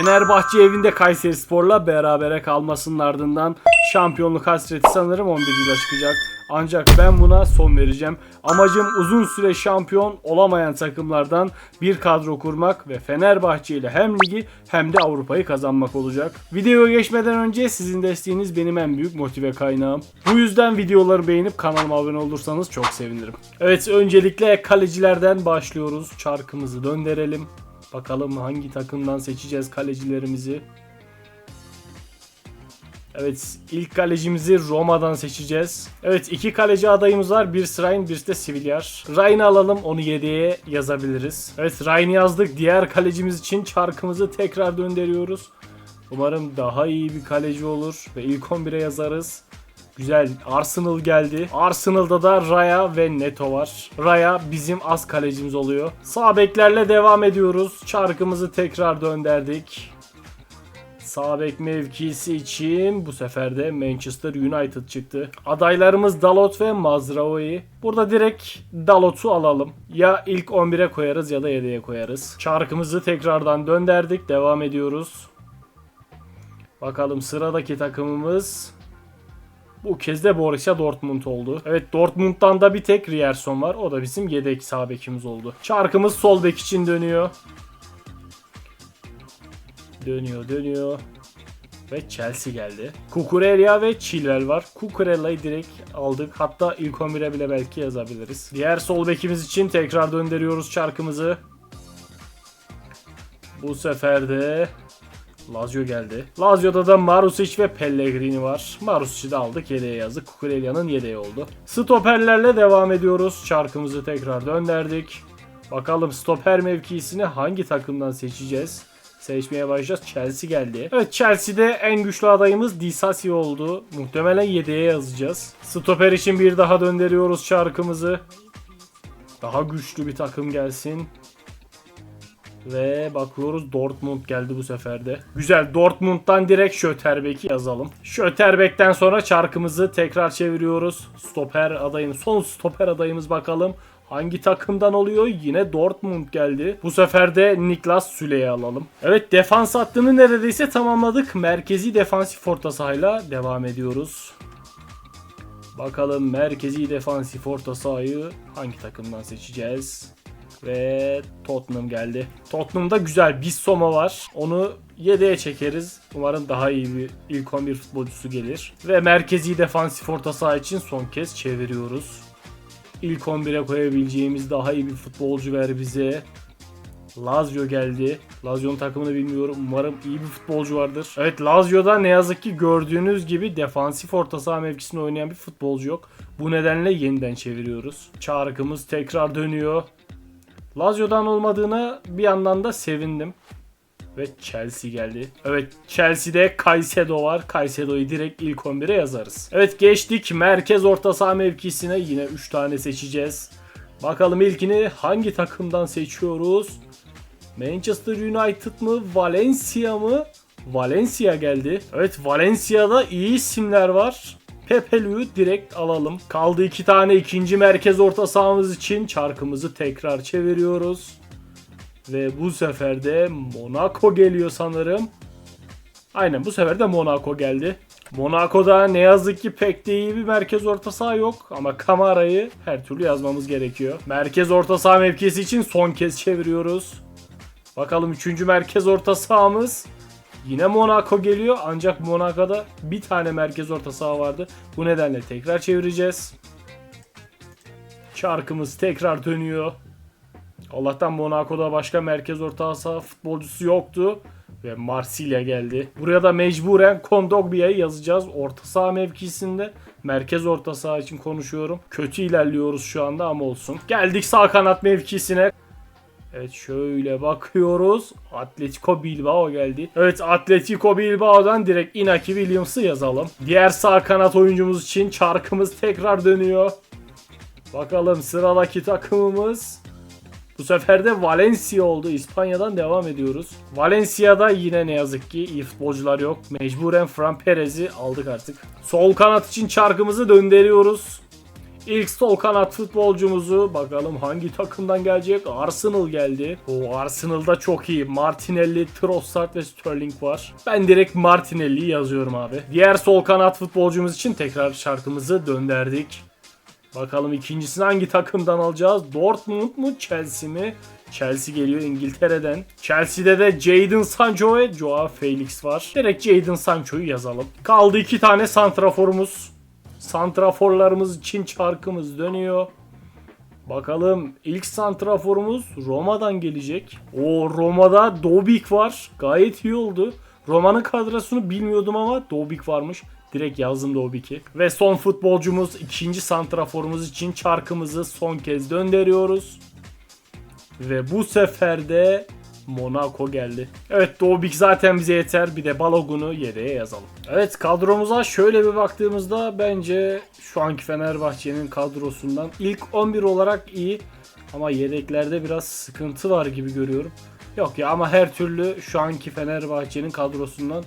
Fenerbahçe evinde Kayseri Spor'la berabere kalmasının ardından şampiyonluk hasreti sanırım 11 yıla çıkacak. Ancak ben buna son vereceğim. Amacım uzun süre şampiyon olamayan takımlardan bir kadro kurmak ve Fenerbahçe ile hem ligi hem de Avrupa'yı kazanmak olacak. Videoya geçmeden önce sizin desteğiniz benim en büyük motive kaynağım. Bu yüzden videoları beğenip kanalıma abone olursanız çok sevinirim. Evet öncelikle kalecilerden başlıyoruz. Çarkımızı döndürelim. Bakalım hangi takımdan seçeceğiz kalecilerimizi. Evet ilk kalecimizi Roma'dan seçeceğiz. Evet iki kaleci adayımız var. Birisi Ryan birisi de Siviliar. Ryan'ı alalım onu yedeğe yazabiliriz. Evet Ryan'ı yazdık. Diğer kalecimiz için çarkımızı tekrar döndürüyoruz. Umarım daha iyi bir kaleci olur ve ilk 11'e yazarız. Güzel. Arsenal geldi. Arsenal'da da Raya ve Neto var. Raya bizim az kalecimiz oluyor. Sağ beklerle devam ediyoruz. Çarkımızı tekrar döndürdük. Sağ bek mevkisi için bu sefer de Manchester United çıktı. Adaylarımız Dalot ve Mazraoui. Burada direkt Dalot'u alalım. Ya ilk 11'e koyarız ya da 7'ye koyarız. Çarkımızı tekrardan döndürdük. Devam ediyoruz. Bakalım sıradaki takımımız bu kez de Borussia Dortmund oldu. Evet Dortmund'dan da bir tek Rierson var. O da bizim yedek sağ bekimiz oldu. Çarkımız sol bek için dönüyor. Dönüyor dönüyor. Ve Chelsea geldi. Kukurella ve Chilwell var. Kukurella'yı direkt aldık. Hatta ilk 11'e bile belki yazabiliriz. Diğer sol bekimiz için tekrar döndürüyoruz çarkımızı. Bu sefer de Lazio geldi. Lazio'da da Marusic ve Pellegrini var. Marusic'i de aldık yedeğe yazdık. Kukurella'nın yedeği oldu. Stoperlerle devam ediyoruz. Çarkımızı tekrar döndürdük. Bakalım stoper mevkisini hangi takımdan seçeceğiz? Seçmeye başlayacağız. Chelsea geldi. Evet Chelsea'de en güçlü adayımız Disasi oldu. Muhtemelen yedeğe yazacağız. Stoper için bir daha döndürüyoruz çarkımızı. Daha güçlü bir takım gelsin. Ve bakıyoruz Dortmund geldi bu sefer de. Güzel Dortmund'dan direkt Schöterbek'i yazalım. Schöterbek'ten sonra çarkımızı tekrar çeviriyoruz. Stoper adayım, son stoper adayımız bakalım. Hangi takımdan oluyor? Yine Dortmund geldi. Bu sefer de Niklas Süle'yi alalım. Evet defans hattını neredeyse tamamladık. Merkezi defansif orta sahayla devam ediyoruz. Bakalım merkezi defansif orta sahayı hangi takımdan seçeceğiz? Ve Tottenham geldi. Tottenham'da güzel bir Soma var. Onu yedeğe çekeriz. Umarım daha iyi bir ilk 11 futbolcusu gelir. Ve merkezi defansif orta saha için son kez çeviriyoruz. İlk 11'e koyabileceğimiz daha iyi bir futbolcu ver bize. Lazio geldi. Lazio'nun takımını bilmiyorum. Umarım iyi bir futbolcu vardır. Evet Lazio'da ne yazık ki gördüğünüz gibi defansif orta saha mevkisinde oynayan bir futbolcu yok. Bu nedenle yeniden çeviriyoruz. Çarkımız tekrar dönüyor. Lazio'dan olmadığına bir yandan da sevindim. Ve Chelsea geldi. Evet Chelsea'de Caicedo var. Caicedo'yu direkt ilk 11'e yazarız. Evet geçtik merkez orta saha mevkisine. Yine 3 tane seçeceğiz. Bakalım ilkini hangi takımdan seçiyoruz? Manchester United mı? Valencia mı? Valencia geldi. Evet Valencia'da iyi isimler var. Pepe'lüyü direkt alalım. Kaldı iki tane ikinci merkez orta sahamız için çarkımızı tekrar çeviriyoruz. Ve bu sefer de Monaco geliyor sanırım. Aynen bu sefer de Monaco geldi. Monaco'da ne yazık ki pek de iyi bir merkez orta saha yok ama Kamara'yı her türlü yazmamız gerekiyor. Merkez orta saha mevkisi için son kez çeviriyoruz. Bakalım 3. merkez orta sahamız. Yine Monaco geliyor ancak Monaco'da bir tane merkez orta saha vardı. Bu nedenle tekrar çevireceğiz. Çarkımız tekrar dönüyor. Allah'tan Monaco'da başka merkez orta saha futbolcusu yoktu. Ve Marsilya geldi. Buraya da mecburen Kondogbia'yı yazacağız. Orta saha mevkisinde. Merkez orta saha için konuşuyorum. Kötü ilerliyoruz şu anda ama olsun. Geldik sağ kanat mevkisine. Evet şöyle bakıyoruz. Atletico Bilbao geldi. Evet Atletico Bilbao'dan direkt Inaki Williams'ı yazalım. Diğer sağ kanat oyuncumuz için çarkımız tekrar dönüyor. Bakalım sıradaki takımımız. Bu sefer de Valencia oldu. İspanya'dan devam ediyoruz. Valencia'da yine ne yazık ki iyi futbolcular yok. Mecburen Fran Perez'i aldık artık. Sol kanat için çarkımızı döndürüyoruz. İlk sol kanat futbolcumuzu bakalım hangi takımdan gelecek? Arsenal geldi. O Arsenal'da çok iyi. Martinelli, Trossard ve Sterling var. Ben direkt Martinelli'yi yazıyorum abi. Diğer sol kanat futbolcumuz için tekrar şarkımızı dönderdik. Bakalım ikincisini hangi takımdan alacağız? Dortmund mu Chelsea mi? Chelsea geliyor İngiltere'den. Chelsea'de de Jadon Sancho ve Joao Felix var. Direkt Jadon Sancho'yu yazalım. Kaldı iki tane santraforumuz. Santraforlarımız için çarkımız dönüyor. Bakalım ilk santraforumuz Roma'dan gelecek. O Roma'da Dobik var. Gayet iyi oldu. Roma'nın kadrosunu bilmiyordum ama Dobik varmış. Direkt yazdım Dobik'i. Ve son futbolcumuz ikinci santraforumuz için çarkımızı son kez döndürüyoruz. Ve bu sefer de Monaco geldi. Evet Dobik zaten bize yeter. Bir de Balogun'u yedeğe yazalım. Evet kadromuza şöyle bir baktığımızda bence şu anki Fenerbahçe'nin kadrosundan ilk 11 olarak iyi. Ama yedeklerde biraz sıkıntı var gibi görüyorum. Yok ya ama her türlü şu anki Fenerbahçe'nin kadrosundan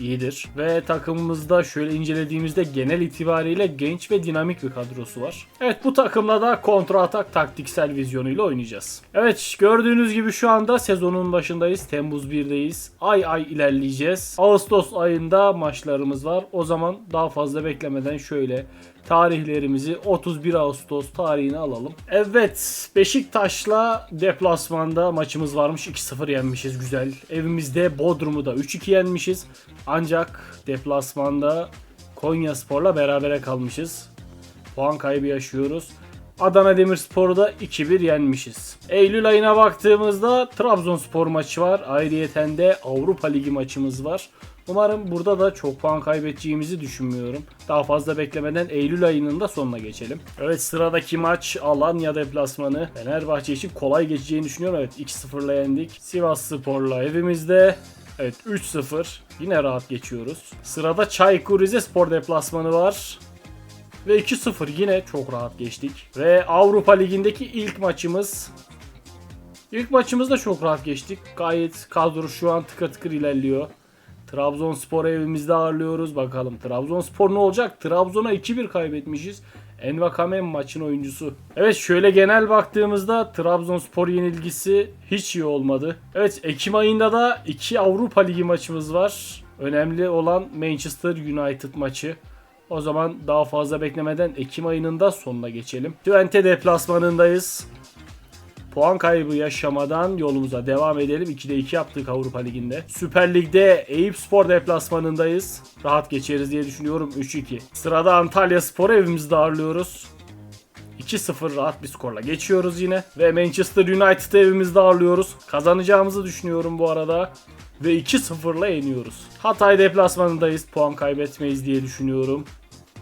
iyidir. Ve takımımızda şöyle incelediğimizde genel itibariyle genç ve dinamik bir kadrosu var. Evet bu takımla da kontra atak taktiksel vizyonuyla oynayacağız. Evet gördüğünüz gibi şu anda sezonun başındayız. Temmuz 1'deyiz. Ay ay ilerleyeceğiz. Ağustos ayında maçlarımız var. O zaman daha fazla beklemeden şöyle tarihlerimizi 31 Ağustos tarihine alalım. Evet Beşiktaş'la deplasmanda maçımız varmış. 2-0 yenmişiz güzel. Evimizde Bodrum'u da 3-2 yenmişiz. Ancak deplasmanda Konya Spor'la berabere kalmışız. Puan kaybı yaşıyoruz. Adana Demirspor'u da 2-1 yenmişiz. Eylül ayına baktığımızda Trabzonspor maçı var. Ayrıyeten de Avrupa Ligi maçımız var. Umarım burada da çok puan kaybedeceğimizi düşünmüyorum. Daha fazla beklemeden Eylül ayının da sonuna geçelim. Evet sıradaki maç Alanya deplasmanı. Fenerbahçe için kolay geçeceğini düşünüyorum. Evet 2-0'la yendik. Sivas Spor'la evimizde. Evet 3-0. Yine rahat geçiyoruz. Sırada Çaykur Rizespor deplasmanı var. Ve 2-0 yine çok rahat geçtik. Ve Avrupa Ligi'ndeki ilk maçımız. İlk maçımızda çok rahat geçtik. Gayet kadro şu an tıkır tıkır ilerliyor. Trabzonspor evimizde ağırlıyoruz. Bakalım Trabzonspor ne olacak? Trabzon'a 2-1 kaybetmişiz. Envakame maçın oyuncusu. Evet şöyle genel baktığımızda Trabzonspor yenilgisi hiç iyi olmadı. Evet Ekim ayında da 2 Avrupa Ligi maçımız var. Önemli olan Manchester United maçı. O zaman daha fazla beklemeden Ekim ayının da sonuna geçelim. Twente deplasmanındayız. Puan kaybı yaşamadan yolumuza devam edelim. 2'de 2 yaptık Avrupa Ligi'nde. Süper Lig'de Eyüp Spor deplasmanındayız. Rahat geçeriz diye düşünüyorum 3-2. Sırada Antalya Spor evimizde ağırlıyoruz. 2-0 rahat bir skorla geçiyoruz yine. Ve Manchester United evimizde ağırlıyoruz. Kazanacağımızı düşünüyorum bu arada. Ve 2-0'la yeniyoruz. Hatay deplasmanındayız. Puan kaybetmeyiz diye düşünüyorum.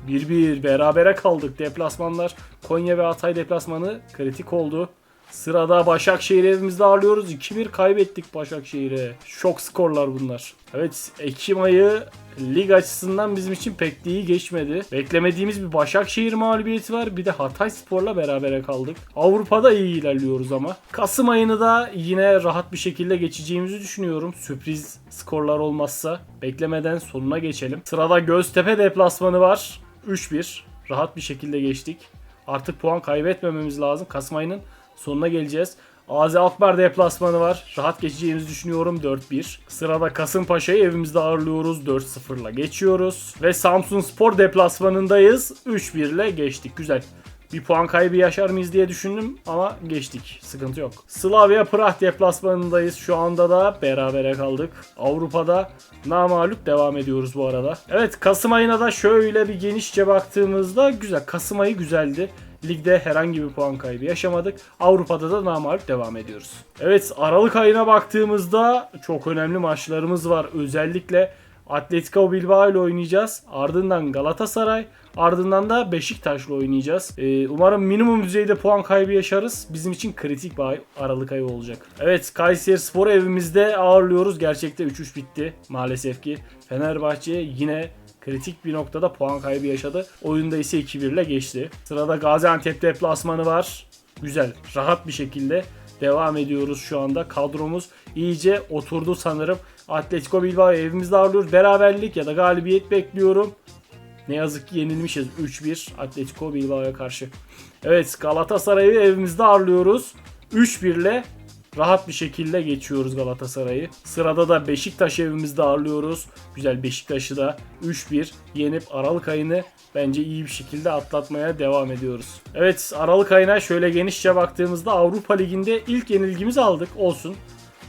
1-1 berabere kaldık deplasmanlar. Konya ve Hatay deplasmanı kritik oldu. Sırada Başakşehir evimizde ağırlıyoruz. 2-1 kaybettik Başakşehir'e. Şok skorlar bunlar. Evet Ekim ayı lig açısından bizim için pek de iyi geçmedi. Beklemediğimiz bir Başakşehir mağlubiyeti var. Bir de Hatay Spor'la berabere kaldık. Avrupa'da iyi ilerliyoruz ama. Kasım ayını da yine rahat bir şekilde geçeceğimizi düşünüyorum. Sürpriz skorlar olmazsa. Beklemeden sonuna geçelim. Sırada Göztepe deplasmanı var. 3-1. Rahat bir şekilde geçtik. Artık puan kaybetmememiz lazım. Kasım ayının sonuna geleceğiz. Azi Alkmaar deplasmanı var. Rahat geçeceğimizi düşünüyorum 4-1. Sırada Kasımpaşa'yı evimizde ağırlıyoruz. 4-0'la geçiyoruz. Ve Samsun Spor deplasmanındayız. 3-1 ile geçtik. Güzel. Bir puan kaybı yaşar mıyız diye düşündüm ama geçtik. Sıkıntı yok. Slavia Prah deplasmanındayız. Şu anda da berabere kaldık. Avrupa'da namalup devam ediyoruz bu arada. Evet Kasım ayına da şöyle bir genişçe baktığımızda güzel. Kasım ayı güzeldi. Ligde herhangi bir puan kaybı yaşamadık. Avrupa'da da namalup devam ediyoruz. Evet Aralık ayına baktığımızda çok önemli maçlarımız var. Özellikle Atletico Bilbao ile oynayacağız. Ardından Galatasaray, ardından da Beşiktaş'la oynayacağız. Ee, umarım minimum düzeyde puan kaybı yaşarız. Bizim için kritik bir ay, Aralık ayı olacak. Evet Kayseri Spor evimizde ağırlıyoruz. Gerçekte 3-3 bitti maalesef ki. Fenerbahçe yine kritik bir noktada puan kaybı yaşadı. Oyunda ise 2-1 ile geçti. Sırada Gaziantep deplasmanı var. Güzel, rahat bir şekilde devam ediyoruz şu anda. Kadromuz iyice oturdu sanırım. Atletico Bilbao evimizde ağırlıyoruz. Beraberlik ya da galibiyet bekliyorum. Ne yazık ki yenilmişiz 3-1 Atletico Bilbao'ya karşı. Evet Galatasaray'ı evimizde ağırlıyoruz. 3-1 ile rahat bir şekilde geçiyoruz Galatasaray'ı. Sırada da Beşiktaş evimizde ağırlıyoruz. Güzel Beşiktaş'ı da 3-1 yenip Aralık ayını bence iyi bir şekilde atlatmaya devam ediyoruz. Evet Aralık ayına şöyle genişçe baktığımızda Avrupa Ligi'nde ilk yenilgimizi aldık. Olsun.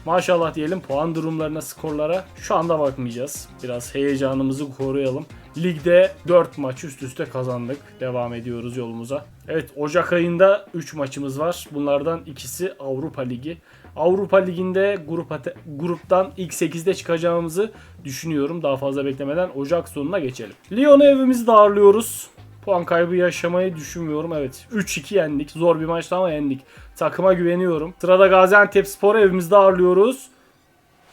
Maşallah diyelim puan durumlarına, skorlara şu anda bakmayacağız. Biraz heyecanımızı koruyalım. Ligde 4 maç üst üste kazandık. Devam ediyoruz yolumuza. Evet Ocak ayında 3 maçımız var. Bunlardan ikisi Avrupa Ligi. Avrupa Ligi'nde grup gruptan ilk 8'de çıkacağımızı düşünüyorum. Daha fazla beklemeden Ocak sonuna geçelim. Lyon'u evimizde ağırlıyoruz. Puan kaybı yaşamayı düşünmüyorum. Evet 3-2 yendik. Zor bir maçtı ama yendik. Takıma güveniyorum. Sırada Gaziantep Spor evimizde ağırlıyoruz.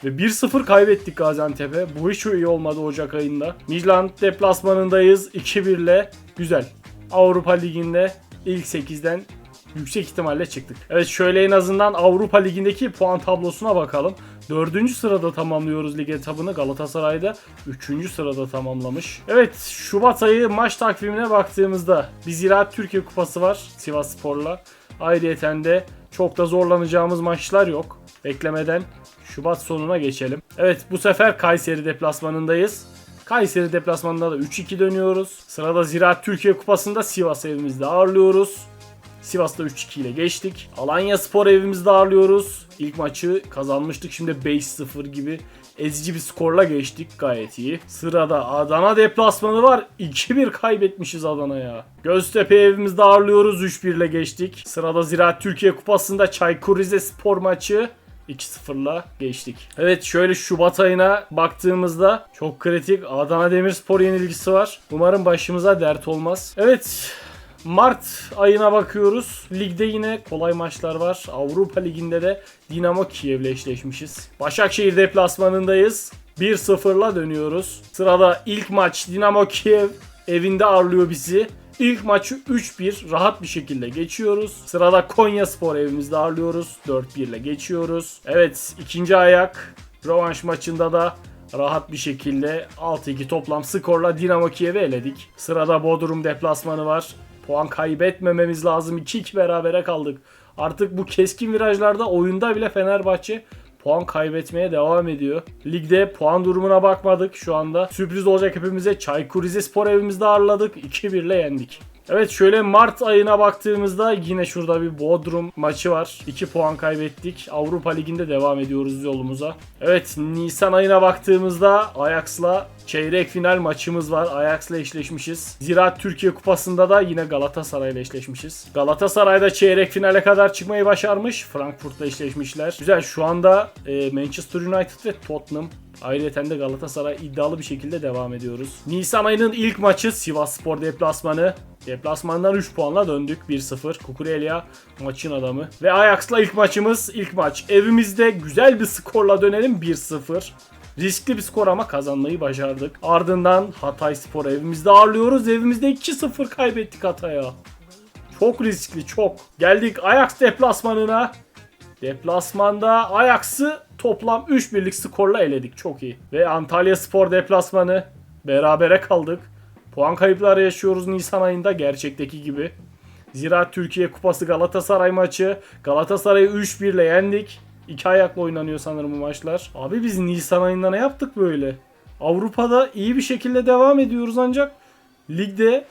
Ve 1-0 kaybettik Gaziantep'e. Bu hiç iyi olmadı Ocak ayında. Midland deplasmanındayız 2-1 ile. Güzel. Avrupa Ligi'nde ilk 8'den yüksek ihtimalle çıktık. Evet şöyle en azından Avrupa Ligi'ndeki puan tablosuna bakalım. Dördüncü sırada tamamlıyoruz lig etabını. Galatasaray'da üçüncü sırada tamamlamış. Evet Şubat ayı maç takvimine baktığımızda bir Ziraat Türkiye Kupası var Sivas Spor'la. Ayrıyeten de çok da zorlanacağımız maçlar yok. Beklemeden Şubat sonuna geçelim. Evet bu sefer Kayseri deplasmanındayız. Kayseri deplasmanında da 3-2 dönüyoruz. Sırada Ziraat Türkiye Kupası'nda Sivas evimizde ağırlıyoruz. Sivas'ta 3-2 ile geçtik. Alanya Spor evimizde ağırlıyoruz. İlk maçı kazanmıştık. Şimdi 5-0 gibi ezici bir skorla geçtik. Gayet iyi. Sırada Adana deplasmanı var. 2-1 kaybetmişiz Adana'ya. Göztepe evimizde ağırlıyoruz. 3-1 ile geçtik. Sırada Ziraat Türkiye Kupası'nda Çaykur Rizespor maçı 2-0'la geçtik. Evet şöyle Şubat ayına baktığımızda çok kritik Adana Demirspor yenilgisi var. Umarım başımıza dert olmaz. Evet Mart ayına bakıyoruz. Ligde yine kolay maçlar var. Avrupa Ligi'nde de Dinamo Kiev'le eşleşmişiz. Başakşehir deplasmanındayız. 1-0'la dönüyoruz. Sırada ilk maç Dinamo Kiev evinde ağırlıyor bizi. İlk maçı 3-1 rahat bir şekilde geçiyoruz. Sırada Konya Spor evimizde ağırlıyoruz. 4-1 ile geçiyoruz. Evet ikinci ayak rövanş maçında da rahat bir şekilde 6-2 toplam skorla Dinamo Kiev'i eledik. Sırada Bodrum deplasmanı var. Puan kaybetmememiz lazım. 2-2 berabere kaldık. Artık bu keskin virajlarda oyunda bile Fenerbahçe puan kaybetmeye devam ediyor. Ligde puan durumuna bakmadık şu anda. Sürpriz olacak hepimize. Çaykur Rizespor evimizde ağırladık. 2-1 ile yendik. Evet şöyle Mart ayına baktığımızda yine şurada bir Bodrum maçı var. 2 puan kaybettik. Avrupa Ligi'nde devam ediyoruz yolumuza. Evet Nisan ayına baktığımızda Ajax'la çeyrek final maçımız var. Ajax'la eşleşmişiz. Ziraat Türkiye Kupası'nda da yine Galatasaray'la eşleşmişiz. Galatasaray'da çeyrek finale kadar çıkmayı başarmış. Frankfurt'la eşleşmişler. Güzel şu anda e, Manchester United ve Tottenham Ayrıca de Galatasaray iddialı bir şekilde devam ediyoruz. Nisan ayının ilk maçı Sivas Spor deplasmanı. Deplasmandan 3 puanla döndük 1-0. Kukurelia maçın adamı. Ve Ajax'la ilk maçımız ilk maç. Evimizde güzel bir skorla dönelim 1-0. Riskli bir skor ama kazanmayı başardık. Ardından Hatay Spor evimizde ağırlıyoruz. Evimizde 2-0 kaybettik Hatay'a. Çok riskli çok. Geldik Ajax deplasmanına. Deplasmanda Ajax'ı toplam 3 birlik skorla eledik. Çok iyi. Ve Antalya Spor deplasmanı berabere kaldık. Puan kayıpları yaşıyoruz Nisan ayında gerçekteki gibi. Ziraat Türkiye Kupası Galatasaray maçı. Galatasaray'ı 3-1 ile yendik. İki ayakla oynanıyor sanırım bu maçlar. Abi biz Nisan ayında ne yaptık böyle? Avrupa'da iyi bir şekilde devam ediyoruz ancak ligde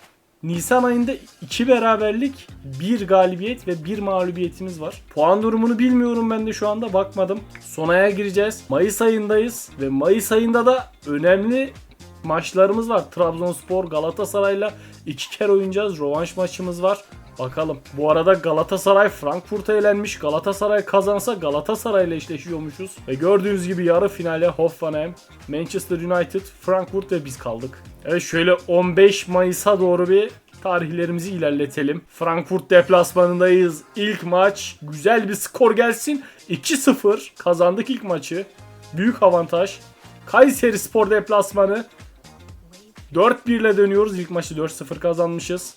Nisan ayında 2 beraberlik, 1 galibiyet ve 1 mağlubiyetimiz var. Puan durumunu bilmiyorum ben de şu anda bakmadım. Son aya gireceğiz. Mayıs ayındayız ve Mayıs ayında da önemli maçlarımız var. Trabzonspor Galatasaray'la iki kere oynayacağız. Rövanş maçımız var. Bakalım. Bu arada Galatasaray Frankfurt'a elenmiş. Galatasaray kazansa Galatasaray'la eşleşiyormuşuz. Ve gördüğünüz gibi yarı finale Hoffenheim, Manchester United, Frankfurt ve biz kaldık. Evet şöyle 15 Mayıs'a doğru bir tarihlerimizi ilerletelim. Frankfurt deplasmanındayız. İlk maç güzel bir skor gelsin. 2-0 kazandık ilk maçı. Büyük avantaj. Kayseri Spor deplasmanı 4-1 ile dönüyoruz. İlk maçı 4-0 kazanmışız.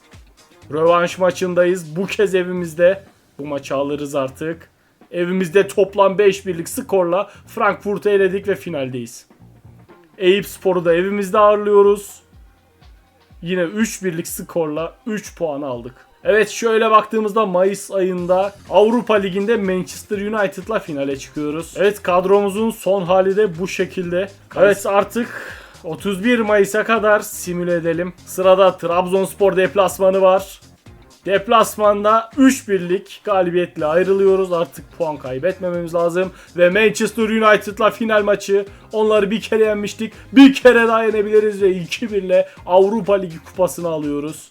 Rövanş maçındayız. Bu kez evimizde. Bu maçı alırız artık. Evimizde toplam 5 birlik skorla Frankfurt'u eledik ve finaldeyiz. Eyüp Spor'u da evimizde ağırlıyoruz. yine 3 birlik skorla 3 puan aldık. Evet şöyle baktığımızda Mayıs ayında Avrupa Ligi'nde Manchester United'la finale çıkıyoruz. Evet kadromuzun son hali de bu şekilde. Evet artık 31 Mayıs'a kadar simüle edelim. Sırada Trabzonspor deplasmanı var. Deplasmanda 3 birlik galibiyetle ayrılıyoruz. Artık puan kaybetmememiz lazım. Ve Manchester United'la final maçı. Onları bir kere yenmiştik. Bir kere daha yenebiliriz ve 2-1 ile Avrupa Ligi kupasını alıyoruz.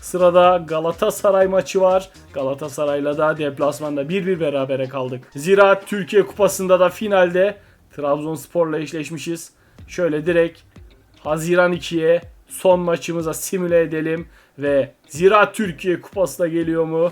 Sırada Galatasaray maçı var. Galatasaray'la da deplasmanda 1-1 berabere kaldık. Zira Türkiye Kupası'nda da finalde Trabzonspor'la eşleşmişiz. Şöyle direkt Haziran 2'ye son maçımıza simüle edelim ve Zira Türkiye Kupası da geliyor mu?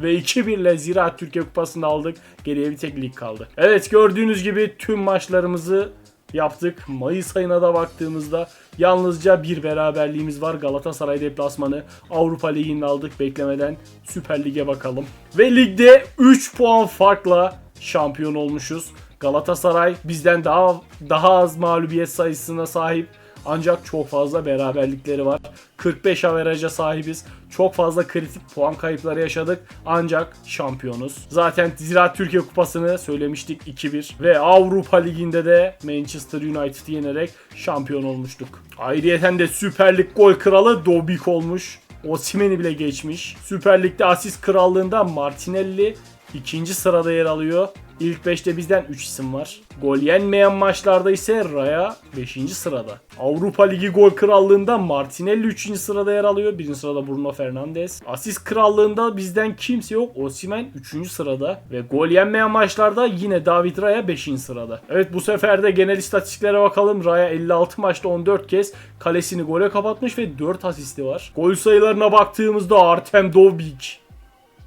Ve 2-1 ile Zira Türkiye Kupası'nı aldık. Geriye bir tek lig kaldı. Evet gördüğünüz gibi tüm maçlarımızı yaptık. Mayıs ayına da baktığımızda yalnızca bir beraberliğimiz var. Galatasaray deplasmanı Avrupa Ligi'ni aldık beklemeden Süper Lig'e bakalım. Ve ligde 3 puan farkla şampiyon olmuşuz. Galatasaray bizden daha daha az mağlubiyet sayısına sahip ancak çok fazla beraberlikleri var. 45 averaja sahibiz. Çok fazla kritik puan kayıpları yaşadık. Ancak şampiyonuz. Zaten Ziraat Türkiye Kupası'nı söylemiştik 2-1. Ve Avrupa Ligi'nde de Manchester United'ı yenerek şampiyon olmuştuk. Ayrıyeten de Süper Lig gol kralı Dobik olmuş. Osimhen'i bile geçmiş. Süper Lig'de asist krallığında Martinelli ikinci sırada yer alıyor. İlk 5'te bizden 3 isim var. Gol yenmeyen maçlarda ise Raya 5. sırada. Avrupa Ligi gol krallığında Martinelli 3. sırada yer alıyor. 1. sırada Bruno Fernandes. Asist krallığında bizden kimse yok. Osimhen 3. sırada. Ve gol yenmeyen maçlarda yine David Raya 5. sırada. Evet bu sefer de genel istatistiklere bakalım. Raya 56 maçta 14 kez kalesini gole kapatmış ve 4 asisti var. Gol sayılarına baktığımızda Artem Dovbik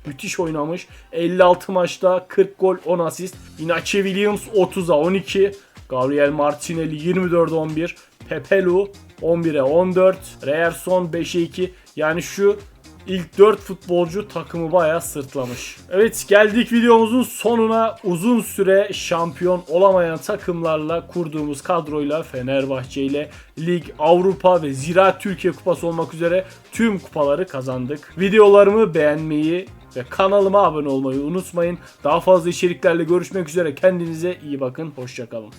Müthiş oynamış. 56 maçta 40 gol 10 asist. Inache Williams 30'a 12. Gabriel Martinelli 24'e 11. Pepelu 11'e 14. Reyerson 5'e 2. Yani şu ilk 4 futbolcu takımı bayağı sırtlamış. Evet geldik videomuzun sonuna. Uzun süre şampiyon olamayan takımlarla kurduğumuz kadroyla Fenerbahçe ile Lig, Avrupa ve Ziraat Türkiye Kupası olmak üzere tüm kupaları kazandık. Videolarımı beğenmeyi ve kanalıma abone olmayı unutmayın. Daha fazla içeriklerle görüşmek üzere. Kendinize iyi bakın. Hoşçakalın.